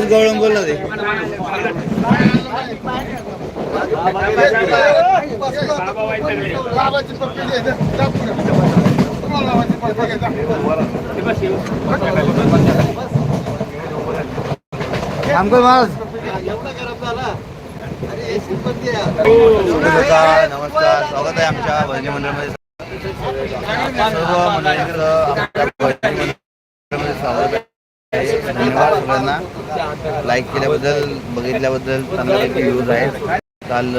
आज घे, बोलला ते. बस महाराज नमस्कार स्वागत आहे आमच्या भजनी मंडळामध्ये. सर्व मंडळींचं स्वागत आहे. धन्यवाद सगळ्यांना. लाईक केल्याबद्दल बघितल्याबद्दल चांगल्यापैकी व्ह्यूज आहेत काल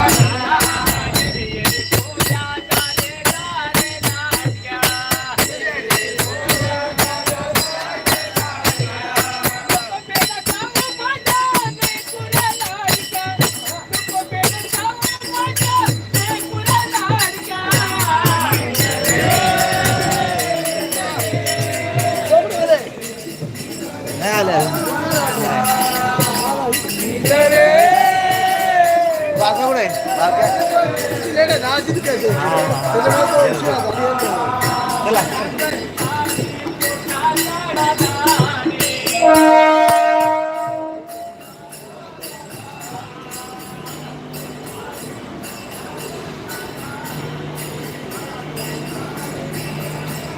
बाका कुठे आहे? बाका चला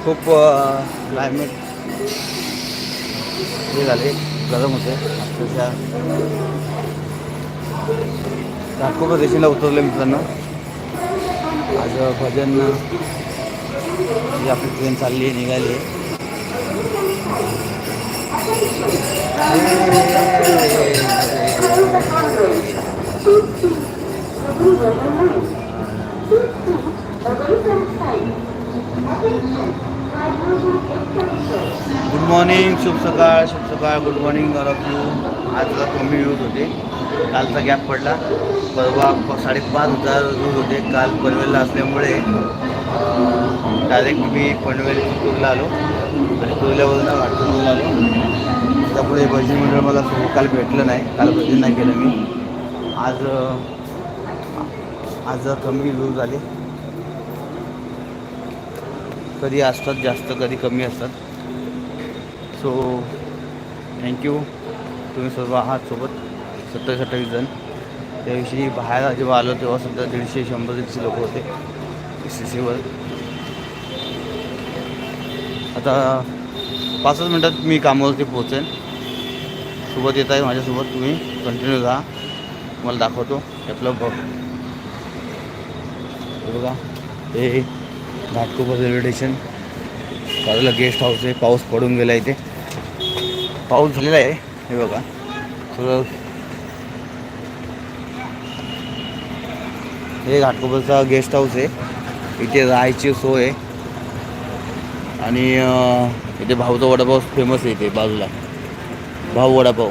खूप क्लायमेट हे झाले गरम होते अक्षरशः घाटकोपर देशीला उतरले मित्रांनो. आज भजन जी आपली ट्रेन चालली आहे निघाली आहे. गुड मॉर्निंग शुभ सकाळ शुभ सकाळ good morning all of you आज जरा कमी यूज होते. कालचा गॅप पडला. परवा साडेपाच हजार यूज होते. काल पनवेलला असल्यामुळे डायरेक्ट मी पनवेल टूरला आलो. आणि टूरल्यावरून वाटून आलो. त्यापुढे भजनी मंडळ मला काल भेटलं नाही. काल भजन नाही केलं मी. आज आज जरा कमी यूज झाले. कधी असतात जास्त कधी कमी असतात. सो थँक्यू तुम्ही सर्व आहात सोबत सत्तावीस अठ्ठावीस जण. त्याविषयी बाहेर जेव्हा आलो तेव्हा सुद्धा दीडशे शंभर दीडशे लोक होते. सी सीवर आता पाचच मिनटात मी कामावरती पोहोचेन. सोबत येत आहे माझ्यासोबत तुम्ही. कंटिन्यू राहा तुम्हाला दाखवतो. आपलं बघ. हे बघा. हे घाटकोपर रेल्वे स्टेशन बाजूला गेस्ट हाऊस आहे पाऊस पडून गेला इथे. पाऊस झालेला आहे हे बघा. थोडं हे घाटकोपरचा गेस्ट हाऊस आहे. इथे राहायची सोय आहे. आणि इथे भाऊचा वडापाव फेमस आहे इथे बाजूला. भाऊ वडापाव.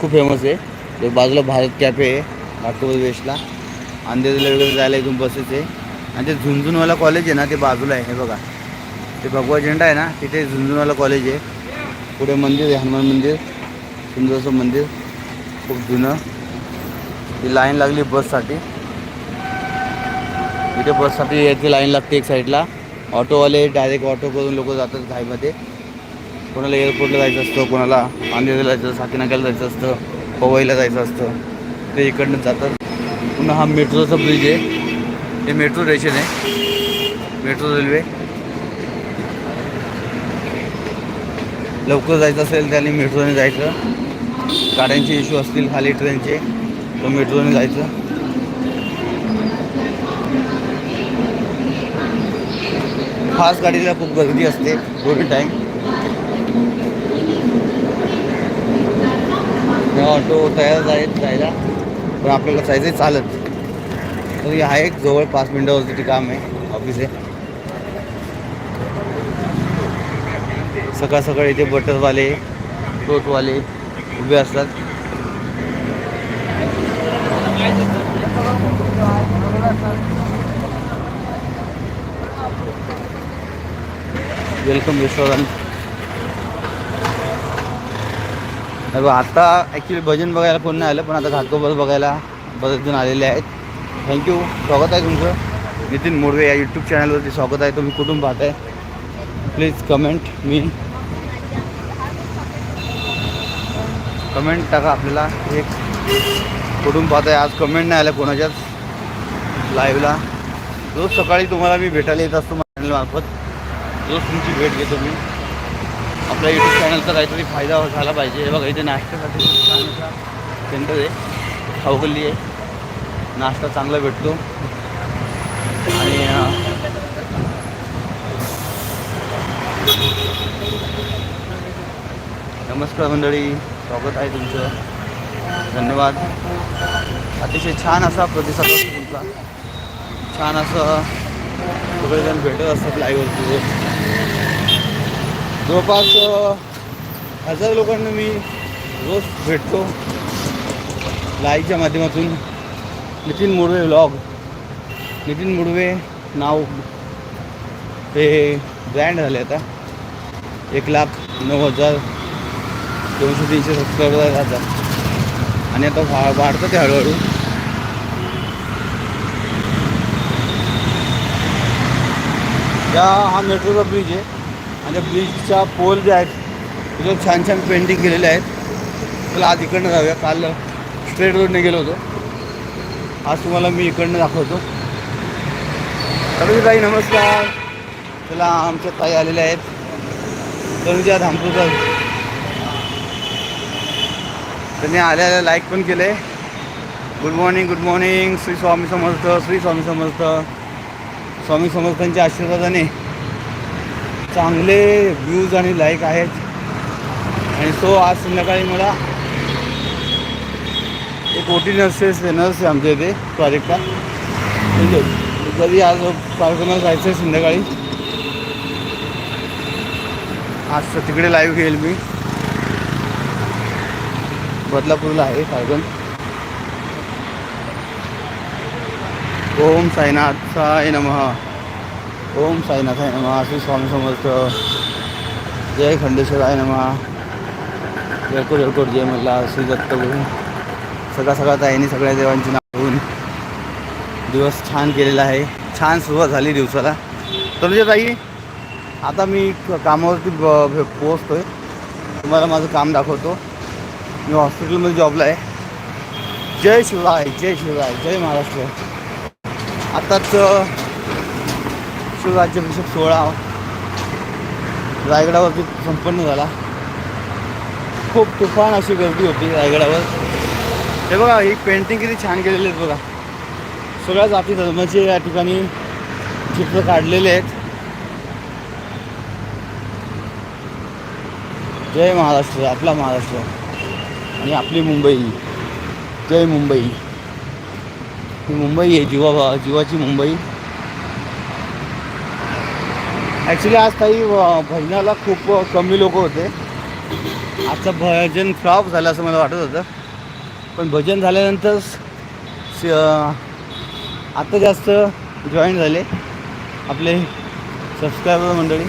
खूप फेमस आहे. ते बाजूला भारत कॅफे आहे. घाटकोपर वेस्टला अंधेरीला वगैरे जायला इथून बसेस आहे. आणि ते झुंझुनवाला कॉलेज आहे ना ते बाजूला आहे हे बघा. ते भगवा झेंडा आहे ना तिथे झुंझुनवाला कॉलेज आहे. पुढे मंदिर आहे हनुमान मंदिर सुंदरसं मंदिर खूप जुनं. ती लाईन लागली बससाठी इथे बससाठी याची लाईन लागते एक साईडला ऑटोवाले डायरेक्ट ऑटो करून लोक जातात घाईमध्ये. कोणाला एअरपोर्टला जायचं असतं कोणाला अंधेरीला जायचं साकीनाक्याला जायचं असतं पवईला जायचं असतं ते इकडनं जातात. पुन्हा हा मेट्रोचा ब्रिज आहे. हे मेट्रो स्टेशन आहे. मेट्रो रेल्वे लवकर जायचं असेल त्याने मेट्रोने जायचं. गाड्यांचे इश्यू असतील खाली ट्रेनचे तर मेट्रोने जायचं. फास्ट गाडीला खूप गर्दी असते दोन्ही टाईम ऑटो तयार आहेत जायला पण आपल्याला जायचं आहे चालत. तर हे आहे एक जवळ पाच मिनटावरती ते काम आहे ऑफिस आहे. सकाळ सकाळी इथे बटरवाले टोटवाले उभे असतात. वेलकम रेस्टॉरंट आता ॲक्च्युली भजन बघायला कोण नाही आलं पण आता घाटकोपर बघायला. बरेच जण आलेले आहेत. थँक्यू. स्वागत आहे तुमचं. नितीन मोडवे या यूट्यूब चॅनलवरती स्वागत आहे. तुम्ही कुठून पाहताय? प्लीज कमेंट मी कमेंट टाका आपल्याला. एक कुठून पाहताय? आज कमेंट नाही आल्या कोणाच्याच लाईव्हला रोज सकाळी तुम्हाला मी भेटायला येत असतो चॅनलमार्फत रोज तुमची भेट घेतो मी. आपल्या यूट्यूब चॅनलचा काहीतरी फायदा झाला पाहिजे. हे बघा इथे नाश्त्यासाठी सेंटर आहे. खाऊगल्ली आहे. नाश्ता चांगला भेटतो. आणि नमस्कार मंडळी स्वागत आहे तुमचं. धन्यवाद. अतिशय छान असा प्रतिसाद असतो तुमचा. छान असं सगळेजण भेटत असतात लाईव्हवरती रोज. जवळपास हजार लोकांना मी रोज भेटतो. लाईव्हच्या माध्यमातून. नितीन मुडवे व्लॉग नितीन मुडवे नाव. हे ब्रँड झाले आता. एक लाख नऊ हजार दोनशे तीनशे सबस्क्रायबर राहतात आणि आता वा वाढतं ते हळूहळू. या हा मेट्रोचा ब्रिज आहे. आणि त्या ब्रिजच्या पोल जे आहेत तिथे छान छान पेंटिंग केलेले आहेत. चला आज इकडनं जाऊया. काल स्ट्रेट रोडने गेलो होतो. आज तुम्हाला मी इकडनं दाखवतो. ताई नमस्कार. चला आमच्या ताई आलेल्या आहेत. तरुणच्या धामपूरकर. त्यांनी आल्या आल्या लाईक पण केले. Good morning good morning Shri Swami Samarth Shri Swami Samarth. Swami समर्थांच्या आशीर्वादाने चांगले व्ह्यूज आणि लाईक आहेत. आणि सो आज संध्याकाळी मला एक ओ टी नर्सेस नर्स आहे आमच्या इथे प्रोजेक्टचा म्हणजे कधी आज कार्यक्रमाला जायचं आहे संध्याकाळी? आज तिकडे लाईव्ह घेईल मी. बदलापूरला आहे कार्यक्रम ओम साईनाथ साय नमः. ओम साईनाथ आहे नमः श्री स्वामी समर्थ. जय खंडेश्वर आय नमः. जयकोर जयकोर जय मल्ला श्री दत्तगुरु सगळा सगळा ताईने सगळ्या देवांची नाव घेऊन दिवस छान केलेला आहे. छान सुरुवात झाली दिवसाला. तर ताई आता मी कामावरती ब- भे- तुम्हाला माझं काम दाखवतो. मी हॉस्पिटलमध्ये जॉबला आहे. जय शिवराय जय शिवराय जय महाराष्ट्र. आत्ताच अ, शिवराज्याभिषेक सोहळा रायगडावरती संपन्न झाला. खूप तुफान अशी गर्दी होती रायगडावर. हे बघा ही पेंटिंग किती छान केलेली आहेत बघा. सगळ्या जाती धर्माचे या ठिकाणी चित्र काढलेले आहेत. जय महाराष्ट्र आपला महाराष्ट्र. आणि आपली मुंबई. जय मुंबई. ही मुंबई आहे जीवा जीवाची मुंबई. ॲक्च्युली आज काही भजनाला खूप कमी लोक होते. आजचं भजन फ्लॉप झालं असं मला वाटत होतं. पण भजन झाल्यानंतर स- आत्ता आता जास्त जॉईन झाले. आपले सबस्क्रायबर मंडळी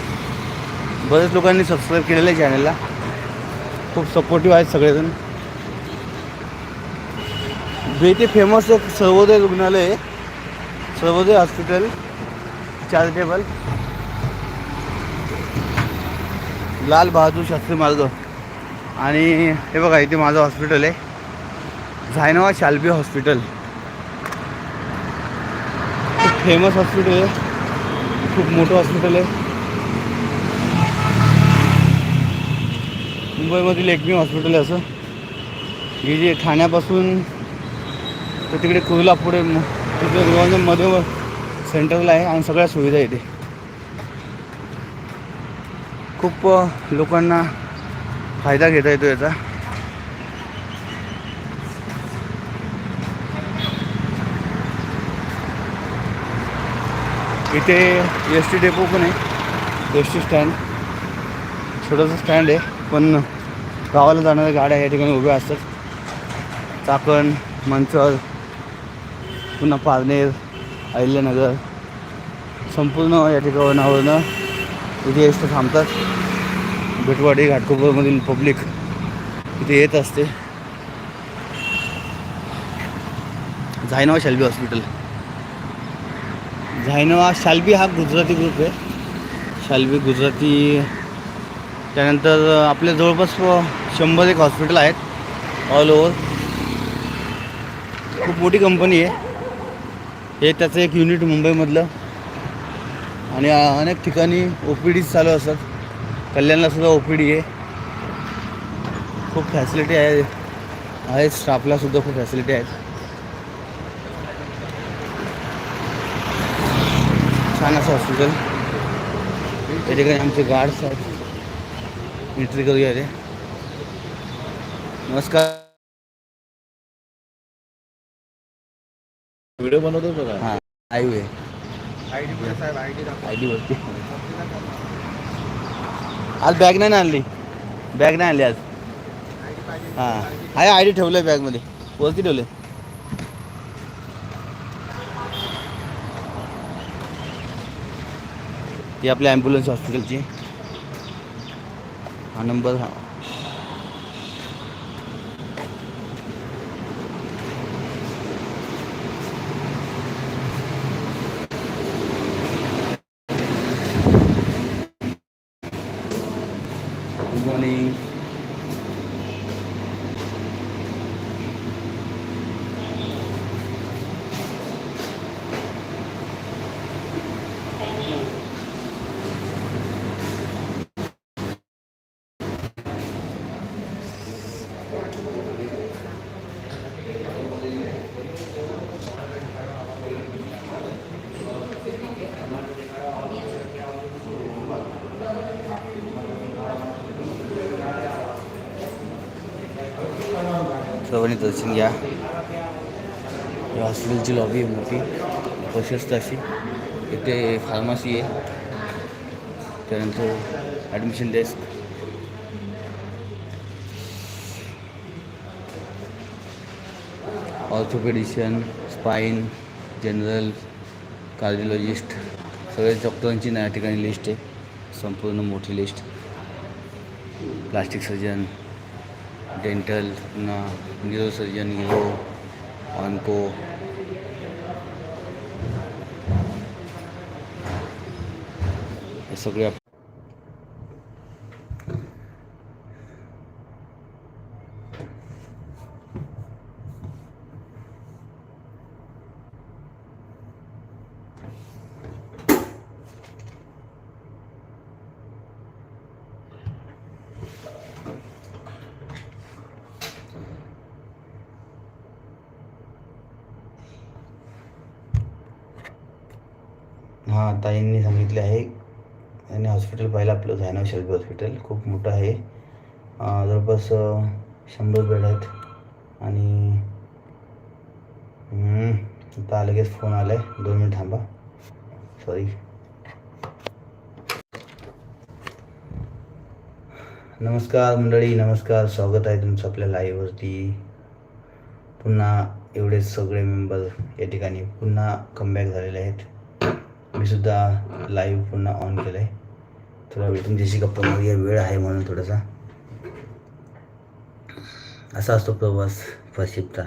बरेच लोकांनी सबस्क्राईब केलेलं आहे चॅनलला खूप सपोर्टिव्ह आहेत सगळेजण. जे फेमस एक सर्वोदय रुग्णालय आहे. सर्वोदय हॉस्पिटल चॅरिटेबल लाल बहादूर शास्त्री मार्ग. आणि हे बघा इथे माझं हॉस्पिटल आहे. झायनवा शाल्बी हॉस्पिटल. खूप फेमस हॉस्पिटल आहे. खूप मोठं हॉस्पिटल आहे. मुंबईमधील एकमेव हॉस्पिटल आहे असं. हे जे ठाण्यापासून तर तिकडे कुर्ला पुढे तिकडे मध्ये सेंटरला आहे आणि सगळ्या सुविधा येते खूप लोकांना फायदा घेता येतो याचा. इथे एस टी डेपो पण आहे. एस टी स्टँड छोटंसं स्टँड आहे पण गावाला जाणाऱ्या गाड्या या ठिकाणी उभ्या असतात. चाकण मंचर पुन्हा पारनेर अहिल्यानगर. संपूर्ण या ठिकाणावरनं इथे एस टी थांबतात. भेटवाडी घाटकोपरमधील पब्लिक इथे येत असते. जायनाव शेल्बी हॉस्पिटल. झायनोवा शाल्बी हा गुजराती ग्रुप आहे. शाल्बी गुजराती त्यानंतर आपल्या जवळपास शंभर एक हॉस्पिटल आहेत ऑल ओव्हर खूप मोठी कंपनी आहे. हे त्याचं एक युनिट मुंबईमधलं. आणि अनेक ठिकाणी ओ पी डी चालू असतात. कल्याणला सुद्धा ओ पी डी आहे. खूप फॅसिलिटी आहे. आहेत स्टाफलासुद्धा खूप फॅसिलिटी आहेत. छान असं हॉस्पिटल त्या ठिकाणी आमचे गार्ड्स आहेत. एंट्री करूया रे नमस्कार. व्हिडिओ बनवतो बघा. हां आयू आहे आय डी वरती. आज बॅग नाही ना आणली? बॅग नाही आणली आज. हां. आहे आय डी ठेवलं आहे बॅगमध्ये वरती ठेवलं ती आपल्या ॲम्ब्युलन्स हॉस्पिटलची हा नंबर हा गुड मॉर्निंग सर्वांनी दर्शन घ्या. हॉस्पिटलची लॉबी आहे मोठी. प्रशस्त अशी. इथे फार्मसी आहे. त्यानंतर admission desk orthopaedician spine general cardiologist सगळ्या डॉक्टरांची ना या ठिकाणी लिस्ट आहे. संपूर्ण मोठी लिस्ट प्लास्टिक सर्जन डेंटल पुन्हा न्यूरो सर्जन न्यूरो ऑनको सगळ्या सगळे आप- हां ताईंनी सांगितले आहे यांनी हॉस्पिटल पाहिलं आपलं झायना शेल्बी हॉस्पिटल खूप मोठं आहे. जवळपास शंभर बेड आहेत. आणि आता लगेच फोन आला आहे दोन मिनिट थांबा. सॉरी नमस्कार मंडळी नमस्कार. स्वागत आहे तुमचं आपल्या लाईव्हवरती पुन्हा एवढे सगळे मेंबर या ठिकाणी पुन्हा कमबॅक झालेले आहेत. मी सुद्धा लाईव्ह पुन्हा ऑन केलं आहे थोडा वेळ तुमच्याशी गप्पा मारूया वेळ आहे म्हणून थोडासा. असा असतो प्रवास फशिपचा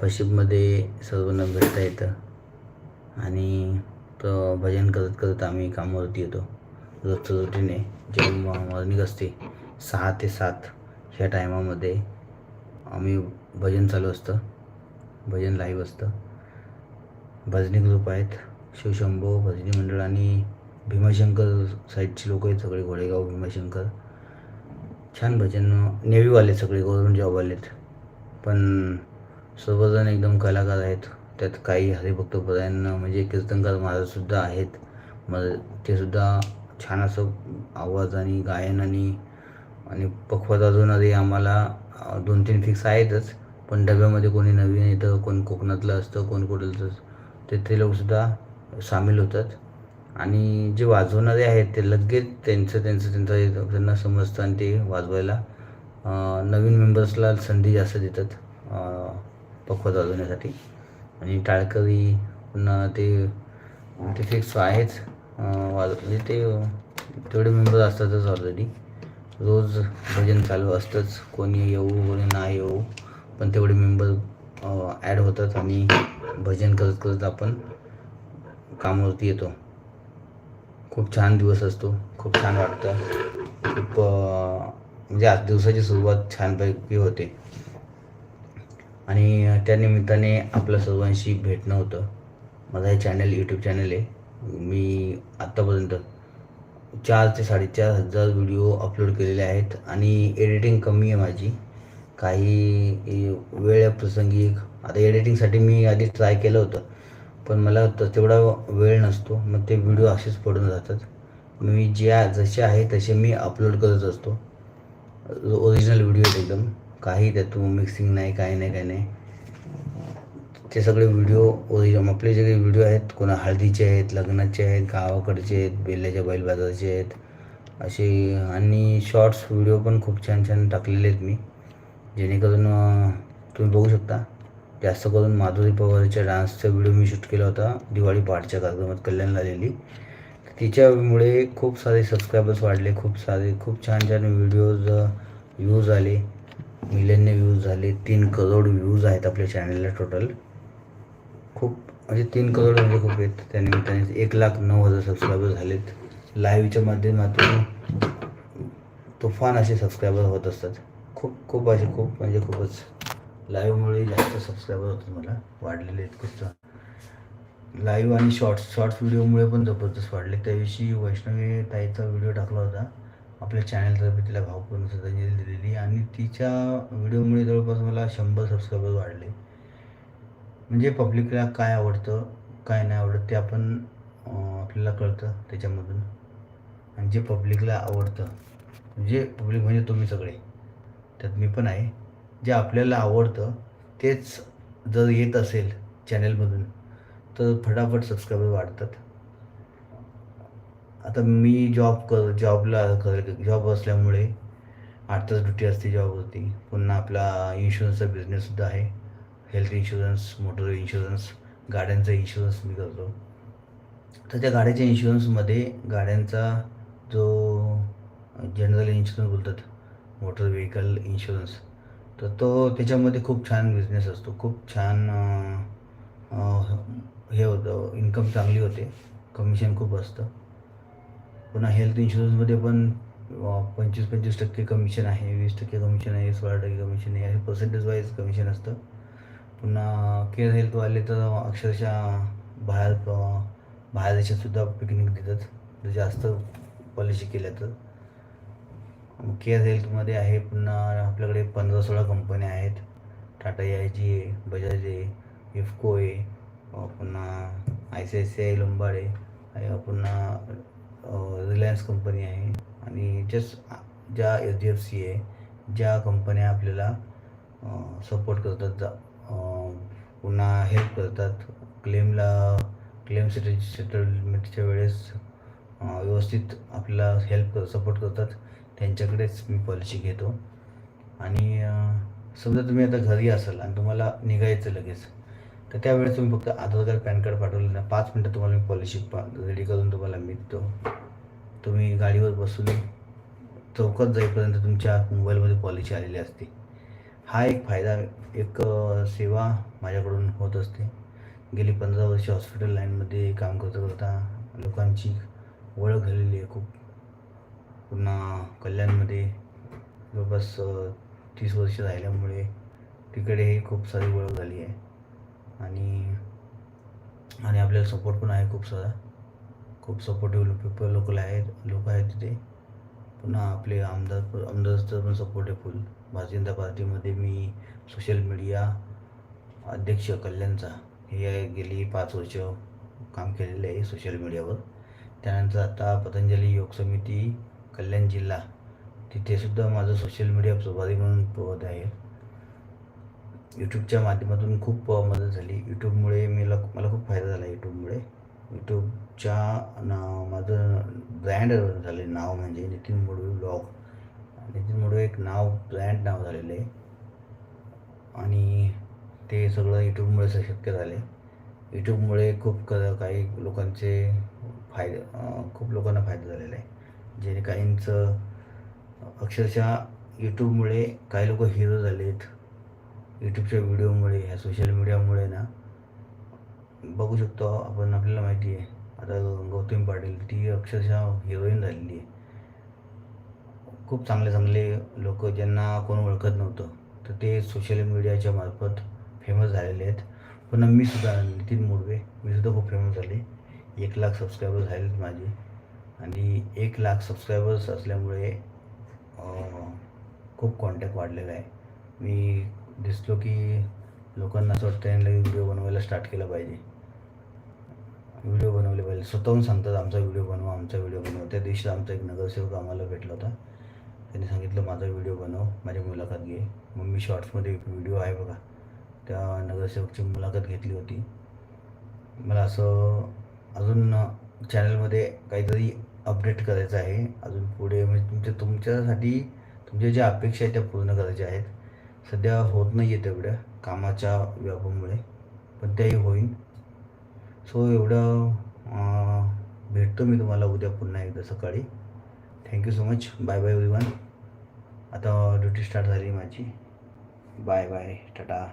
फशिपमध्ये सर्वांना भेटता येतं. आणि तो भजन करत करत आम्ही कामावरती येतो. रोजचं रुटीन आहे जेव्हा मॉर्निंग असते. सहा ते सात ह्या टायमामध्ये आम्ही भजन चालू असतं. भजन लाईव्ह असतं. भजनी ग्रुप आहेत. शिवशंभो भजनी मंडळ आणि भीमाशंकर साईडची लोक आहेत सगळे घोडेगाव भीमाशंकर. छान भजन नेव्हीवाले सगळे गव्हर्मेंट जॉबवालेत पण सर्वजण एकदम कलाकार आहेत. त्यात काही हरिभक्त पदायन म्हणजे कीर्तनकार महाराजसुद्धा आहेत. मग ते सुद्धा छान असं आवाज आणि गायन आणि आणि पखवाज वाजवणारे आम्हाला दोन तीन फिक्स आहेतच. पण डब्यामध्ये कोणी नवीन येतं कोण कोकणातलं असतं कोण कुठलचं ते ते लोकसुद्धा सामील होतात. आणि जे वाजवणारे आहेत ते लगेच त्यांचं त्यांचं त्यांचं त्यांना समजतं आणि ते वाजवायला नवीन मेंबर्सला संधी जास्त देतात अं, पखवाज वाजवण्यासाठी. आणि टाळकरी पुन्हा ते ते फिक्स आहेच अं, वाज म्हणजे ते तेवढे मेंबर असतातच ऑलरेडी रोज भजन चालू असतंच कोणी येऊ कोणी नाही येऊ पण तेवढे मेंबर ॲड होतात आणि भजन करत करत आपण कामावरती येतो. खूप छान दिवस असतो. खूप छान वाटतं. खूप म्हणजे आज दिवसाची सुरुवात छानपैकी होते. आणि त्या निमित्ताने आपल्या सर्वांशी भेटणं होतं. माझा हे चॅनल यूट्यूब चॅनल आहे. मी आत्तापर्यंत चार ते साडेचार हजार व्हिडिओ अपलोड केलेले आहेत आणि एडिटिंग कमी आहे माझी. काही वेळ प्रसंगी आता एडिटिंगसाठी मी आधी ट्राय केलं होतं. पण मला तेवढा वेळ नसतो. मग ते व्हिडिओ असेच पडून जातात. मी ज्या जसे आहे तसे मी अपलोड करत असतो. ओरिजिनल व्हिडिओ आहेत एकदम. काही त्यातून मिक्सिंग नाही काही नाही काही नाही. ते सगळे व्हिडिओ ओरिजिनल आपले जे काही व्हिडिओ आहेत कोणा हळदीचे आहेत लग्नाचे आहेत गावाकडचे आहेत बेल्ल्याच्या बैल बाजाराचे आहेत असे आणि शॉर्ट्स व्हिडिओ पण खूप छान छान टाकलेले आहेत मी. जेणेकरून तुम्ही बघू शकता. जास्त करून माधुरी पवारच्या डान्सचा व्हिडिओ मी शूट केला होता दिवाळी पहाटच्या कार्यक्रमात कल्याणला आलेली. तिच्यामुळे खूप सारे सबस्क्रायबर्स वाढले खूप सारे खूप छान छान व्हिडिओज व्ह्यूज आले. मिलियनने व्ह्यूज झाले तीन करोड व्ह्यूज आहेत आपल्या चॅनलला टोटल खूप म्हणजे तीन करोड म्हणजे खूप आहेत. त्यानिमित्ताने एक लाख नऊ हजार सबस्क्रायबर झालेत. लाईव्हच्या माध्यमातून तुफान असे सबस्क्रायबर होत असतात. खूप खूप असे खूप म्हणजे खूपच. लाईव्हमुळे जास्त सबस्क्रायबर होतात मला. वाढलेले आहेत खूप लाईव्ह आणि शॉर्ट्स शॉर्ट्स व्हिडिओमुळे पण जबरदस्त वाढले. त्याविषयी वैष्णवी ताईचा व्हिडिओ टाकला होता. आपल्या चॅनलतर्फे तिला भावपूर्ण श्रद्धांजली दिलेली आणि तिच्या व्हिडिओमुळे जवळपास मला शंभर सबस्क्रायबर वाढले. म्हणजे पब्लिकला काय आवडतं काय नाही आवडत ते आपण आपल्याला कळतं त्याच्यामधून. आणि जे पब्लिकला आवडतं म्हणजे पब्लिक म्हणजे तुम्ही सगळे. त्यात मी पण आहे. जे आपल्याला आवडतं तेच जर येत असेल चॅनलमधून तर फटाफट सबस्क्रायबर वाढतात. आता मी जॉब कर जॉबला कर जॉब असल्यामुळे आठ तास ड्युटी असते जॉबवरती पुन्हा आपला इन्शुरन्सचा बिझनेससुद्धा आहे. हेल्थ इन्शुरन्स मोटर इन्शुरन्स गाड्यांचा इन्शुरन्स मी करतो. तर त्या गाड्याच्या इन्शुरन्समध्ये गाड्यांचा जो जनरल इन्शुरन्स बोलतात मोटर व्हेकल इन्शुरन्स तर तो त्याच्यामध्ये खूप छान बिझनेस असतो. खूप छान हे होतं. इन्कम चांगली होते. कमिशन खूप असतं. पुन्हा हेल्थ इन्शुरन्समध्ये पण पंचवीस पंचवीस टक्के कमिशन आहे. वीस टक्के कमिशन आहे. सोळा टक्के कमिशन आहे. असे पर्सेंटेज वाईज कमिशन असतं. पुन्हा केअर हेल्थवाले तर अक्षरशः बाहेर बाहेर देशातसुद्धा पिकनिक देतात. जर जास्त पॉलिसी केल्या तर. केअर हेल्थमध्ये आहे. पुन्हा आपल्याकडे पंधरा सोळा कंपन्या आहेत. टाटा आय जी आहे बजाज आहे इफको आहे. पुन्हा I C I C I Lombard आहे. पुन्हा रिलायन्स कंपनी आहे. आणि जस्ट ज्या एच डी एफ सी आहे ज्या कंपन्या आपल्याला सपोर्ट करतात जा पुन्हा हेल्प करतात. क्लेमला क्लेम सेटल सेटलमेंटच्या वेळेस व्यवस्थित आपल्याला हेल्प कर सपोर्ट करतात. त्यांच्याकडेच मी पॉलिसी घेतो. आणि समजा तुम्ही आता घरी असाल आणि तुम्हाला निघायचं लगेच तर त्यावेळेस तुम्ही फक्त आधार कार्ड पॅन कार्ड पाठवलं ना पाच मिनटं तुम्हाला मी पॉलिसी पा रेडी करून तुम्हाला मी देतो तुम्ही गाडीवर बसून चौकात जाईपर्यंत तुमच्या मोबाईलमध्ये पॉलिसी आलेली असते. हा एक फायदा एक सेवा माझ्याकडून होत असते. गेली पंधरा वर्ष हॉस्पिटल लाईनमध्ये काम करता करता लोकांची ओळख झालेली आहे खूप. पुन्हा कल्याणमध्ये जवळपास तीस वर्ष राहिल्यामुळे तिकडेही खूप सारी ओळख झाली आहे. आणि आणि आपल्याला सपोर्ट पण आहे खूप सारा. खूप सपोर्टिव्ह पीपल लोकल आहेत लोक आहेत तिथे. पुन्हा आपले आमदार आमदारचं पण सपोर्ट आहे फुल भारतीय जनता पार्टीमध्ये मी सोशल मीडिया अध्यक्ष कल्याणचा. हे गेली पाच वर्ष काम केलेलं आहे सोशल मीडियावर त्यानंतर आता पतंजली योग समिती कल्याण जिल्हा. तिथेसुद्धा माझं सोशल मीडिया प्रभारी म्हणून पद आहे. यूट्यूबच्या माध्यमातून खूप मदत झाली. यूट्यूबमुळे मला मला खूप फायदा झाला यूट्यूबमुळे यूट्यूबच्या नाव माझं ब्रँड झाले नाव म्हणजे नितीन मुडवे ब्लॉग नितीन मुडवे एक नाव ब्रँड नाव झालेलं. आहे आणि ते सगळं यूट्यूबमुळे शक्य झाले. यूट्यूबमुळे खूप क काही लोकांचे फायदे खूप लोकांना फायदा झालेला आहे. जेणे काहींचं अक्षरशः यूट्यूबमुळे काही लोक हिरो झालेत. यूट्यूबच्या व्हिडिओमुळे ह्या सोशल मीडियामुळे ना. बघू शकतो आपण आपल्याला माहिती आहे. आता गौतम पाटील ती अक्षरशः हिरोईन झालेली आहे. खूप चांगले चांगले लोक ज्यांना कोण ओळखत नव्हतं. तर ते सोशल मीडियाच्या मार्फत फेमस झालेले आहेत. पण मी सुद्धा नितीन मोडवे. मी सुद्धा खूप फेमस झाले. एक लाख सबस्क्रायबर झालेत माझे. आणि एक लाख सबस्क्रायबर्स असल्यामुळे खूप कॉन्टॅक्ट वाढलेला आहे. मी दिसलो की लोकांना असं वाटतं यांना व्हिडिओ बनवायला स्टार्ट केला पाहिजे. व्हिडिओ बनवले पाहिजे. स्वतःहून सांगतात आमचा व्हिडिओ बनवा आमचा व्हिडिओ बनवा. त्या दिवशी आमचा एक नगरसेवक आम्हाला भेटला होता. त्यांनी सांगितलं माझा व्हिडिओ बनव माझी मुलाखत घे. मग मी शॉर्ट्समध्ये एक व्हिडिओ आहे बघा. त्या नगरसेवकची मुलाखत घेतली होती. मला असं अजून चॅनलमध्ये काहीतरी अपडेट करायचं आहे. अजून पुढे म्हणजे तुमच्या तुमच्यासाठी तुमच्या ज्या अपेक्षा आहेत त्या पूर्ण करायच्या आहेत. सध्या होत नाही आहे तेवढ्या कामाच्या व्यापामुळे पण त्याही होईल सो एवढं भेटतो मी तुम्हाला उद्या पुन्हा एकदा सकाळी. Thank you so much bye bye everyone आता ड्युटी स्टार्ट झाली माझी. Bye bye Tata